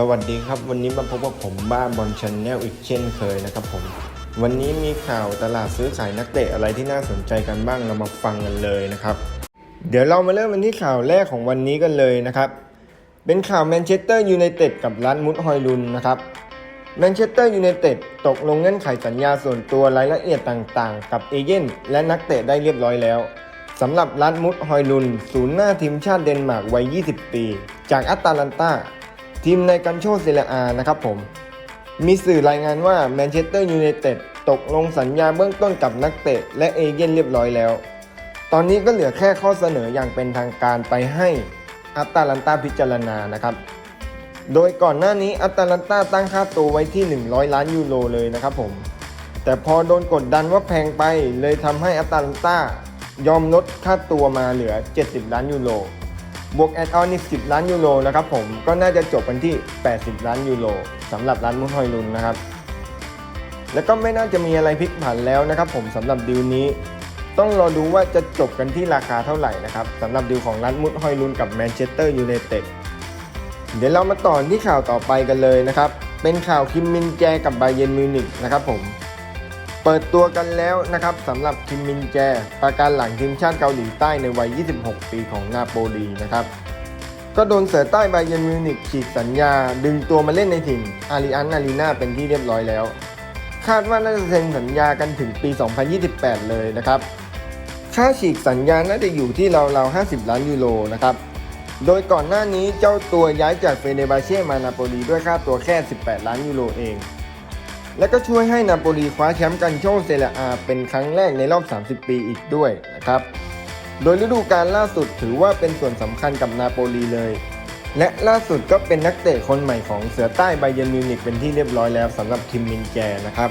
สวัสดีครับ วันนี้มาพบกับผมบ้าบอลชนแนลอีกเช่นเคยนะครับผม วันนี้มีข่าวตลาดซื้อขายนักเตะอะไรที่น่าสนใจกันบ้างเรามาฟังกันเลยนะครับ เดี๋ยวเรามาเริ่มกันที่ข่าวแรกของวันนี้กันเลยนะครับ เป็นข่าวแมนเชสเตอร์ยูไนเต็ดกับรันมุดฮอยลุนนะครับแมนเชสเตอร์ยูไนเต็ดตกลงเงื่อนไขสัญญาส่วนตัวรายละเอียดต่างๆ กับเอเย่นและนักเตะได้เรียบร้อยแล้วสำหรับรันมุดฮอยลุนศูนย์หน้าทีมชาติเดนมาร์กวัย 20 ปี จากอัตแลนตา ทีมในกันโชเซเลอานะครับผม มีสื่อรายงานว่าแมนเชสเตอร์ยูไนเต็ดตกลงสัญญาเบื้องต้นกับนักเตะและเอเย่นเรียบร้อยแล้ว ตอนนี้ก็เหลือแค่ข้อเสนออย่างเป็นทางการไปให้อัตแลนตาพิจารณานะครับ โดยก่อนหน้านี้อัตแลนตาตั้งค่าตัวไว้ที่ 100 ล้านยูโรเลยนะครับผม แต่พอโดนกดดันว่าแพงไปเลยทำให้อัตแลนตายอมลดค่าตัวมาเหลือ 70 ล้านยูโร บวกแอดออนอีก10 ล้านยูโรนะครับผมก็น่าจะจบกันที่ 80 ล้านยูโรสำหรับร้านมุทฮอยลุนนะครับ แล้วก็ไม่น่าจะมีอะไรพลิกผันแล้วนะครับผมสำหรับดีลนี้ ต้องรอดูว่าจะจบกันที่ราคาเท่าไหร่นะครับสำหรับดีลของร้านมุทฮอยลุนกับแมนเชสเตอร์ยูไนเต็ดเดี๋ยวเรามาต่อที่ข่าวต่อไปกันเลยนะครับ เป็นข่าวคิมมินแจกับบาเยนมิวนิกนะครับผม เปิดตัวกันแล้วนะครับสำหรับคิมมินแจประการหลังทีมชาติเกาหลีใต้ในวัย 26 ปีของนาโปลีนะครับ ก็โดนเสือใต้บาเยนมิวนิกฉีกสัญญา ดึงตัวมาเล่นในถิ่นอาริอันอารีนาเป็นที่เรียบร้อยแล้ว คาดว่าน่าจะเซ็นสัญญากันถึงปี 2028 เลยนะครับ ค่าฉีกสัญญาน่าจะอยู่ที่ราวๆ 50 ล้านยูโรนะครับ โดยก่อนหน้านี้เจ้าตัวย้ายจากเฟเนบาเช่มานาโปลีด้วยค่าตัวแค่ 18 ล้านยูโรเอง และก็ช่วยให้นาโปลีคว้าแชมป์กันโชเซเรียอาเป็นครั้งแรกในรอบ 30 ปีอีกด้วยนะครับ โดยฤดูกาลล่าสุดถือว่าเป็นส่วนสำคัญกับนาโปลีเลย และล่าสุดก็เป็นนักเตะคนใหม่ของเสือใต้ไบเยร์นมิวนิกเป็นที่เรียบร้อยแล้วสำหรับคิมมินแจนะครับ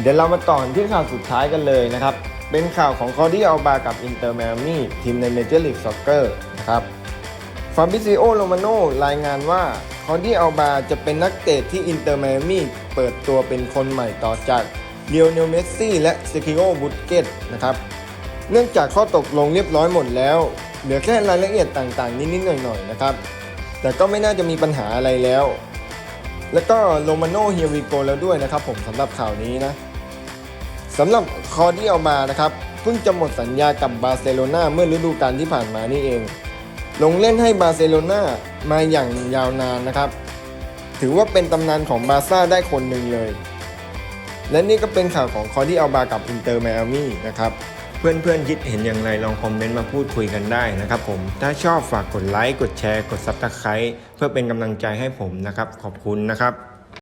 เดี๋ยวเรามาต่อที่ข่าวสุดท้ายกันเลยนะครับ เป็นข่าวของคอร์ดี้อัลบากับอินเตอร์แมมี่ทีมในเมเจอร์ลีกซ็อกเกอร์นะครับ ฟาบิซิโอ โรมาโนรายงานว่า คอร์ดี้อัลบาจะเป็นนักเตะที่อินเตอร์แมมี่เปิดตัวเป็นคนใหม่ต่อจากเลียวเนลเมสซี่และเซคิโอบุตเกตนะครับเนื่องจากข้อตกลงเรียบร้อยหมดแล้ว เหลือแค่รายละเอียดต่างๆ นิดๆหน่อยๆนะครับแต่ก็ไม่น่าจะมีปัญหาอะไรแล้ว แล้วก็โรมาโนเฮียวิโกแล้วด้วยนะครับ ผมสำหรับข่าวนี้นะสำหรับคอร์ดี้อัลบานะครับเพิ่งจะหมดสัญญากับบาร์เซโลนาเมื่อฤดูกาลที่ผ่านมานี่เอง ลงเล่นให้บาร์เซโลนามาอย่างยาวนานนะครับ ถือว่าเป็นตำนานของบาร์ซ่าได้คนหนึ่งเลย และนี่ก็เป็นข่าวของคอร์ดี้อัลบากับอินเตอร์ไมอามี่นะครับ เพื่อนๆคิดเห็นอย่างไรลองคอมเมนต์มาพูดคุยกันได้นะครับผม ถ้าชอบฝากกดไลค์ กดแชร์ กดซับสไครต์เพื่อเป็นกำลังใจให้ผมนะครับ ขอบคุณนะครับ